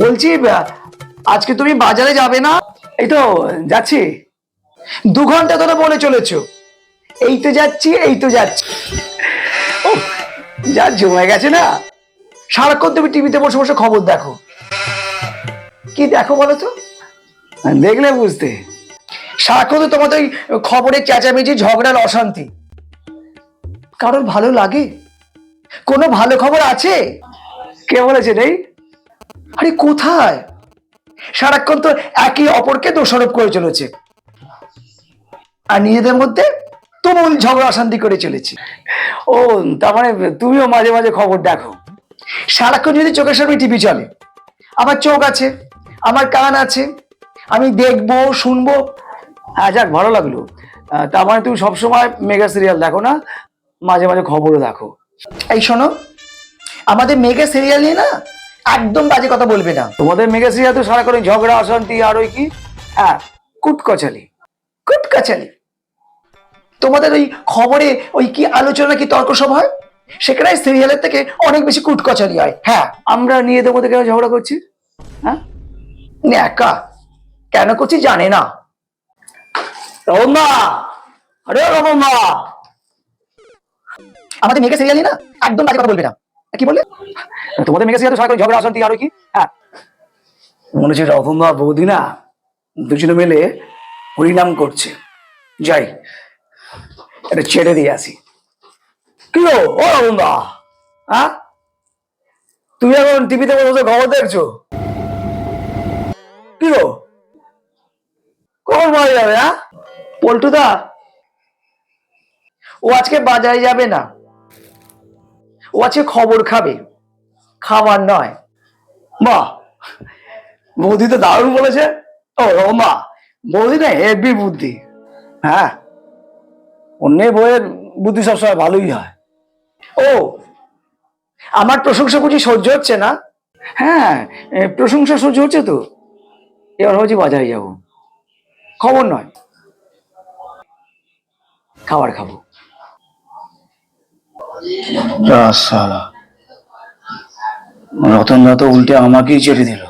বলছি আজকে তুমি বাজারে যাবে না? এই তো, যাচ্ছি। দু ঘণ্টা ধরে বলে চলেছ। এই তো যাচ্ছি, এই তো যাচ্ছি। ও যা জমে গেছে না? সারাক্ষণ তুমি টিভিতে বসে বসে খবর দেখো। কি দেখো বলো তো? দেখলে বুঝতে। সারাক্ষণ তো তোমাদের ওই খবরের চেঁচামেচি ঝগড়ার অশান্তি। কারোর ভালো লাগে? কোনো ভালো খবর আছে? কে বলেছে নেই? আরে কোথায়? সারাক্ষণ তো একে অপরকে দোষারোপ করে চলেছে। আর নিজেদের মধ্যে তুমুল ঝগড়া অশান্তি করে চলেছে। ও তার মানে তুমিও মাঝে মাঝে খবর দেখো। সারাক্ষণ যদি চোখের সামনে টিভি চলে আমার চোখ আছে আমার কান আছে আমি দেখব শুনব। হ্যাঁ যাক ভালো লাগল। তার মানে তুমি সবসময় মেগা সিরিয়াল দেখো না মাঝে মাঝে খবরও দেখো। এই শোনো আমাদের মেগা সিরিয়াল নিয়ে না একদম বাজে কথা বলবে না। তোমাদের সিরিয়াল তো সারাক্ষণ ওই ঝগড়া, অশান্তি, আর ওই কি? হ্যাঁ কুটকচালি। কুটকাচালি। তোমাদের ওই খবরে ওই কি আলোচনা, কি তর্ক সব হয়? সেখানে সিরিয়ালের থেকে অনেক বেশি কুটকচালি হয়। হ্যাঁ আমরা নিয়ে দেবো কেন ঝগড়া করছি। হ্যাঁ? একা। কেন করছি জানে না। আমাদের মেয়েকে সিরিয়ালি না? একদম বাজে কথা বলবে না। কি বললে? তোমাদের মেয়েকে তো সারাক্ষণ ঝগড়া, অশান্তি, আর কি? হ্যাঁ। মনে হচ্ছে রকমা বৌদি না, দুজনে মিলে হরিনাম করছে। যাই, এটা ছেড়ে দিয়ে আসি। কি গো, ও রকমদা হ্যাঁ? তুমি এখন টিভিতে বসে খবর দেখছ? কি গো? কখন বাড়ি যাবে হ্যাঁ? পল্টুদা? ও আজকে বাজারে যাবে না। ও আছে খবর খাবে। খাবার নয়। মা, বৌদি তো দারুণ বলেছে। ও মা, বৌদি না হেভি বুদ্ধি। হ্যাঁ অন্যের বইয়ের বুদ্ধি সবসময় ভালোই হয়। ও, আমার প্রশংসা বুঝি সহ্য হচ্ছে না? হ্যাঁ প্রশংসা সহ্য হচ্ছে তো। এবার ভাবছি বাজারে যাব। খবর নয়। খাবার খাব। সালা। রতন দা তো উল্টে আমাকেই চেটে দিল।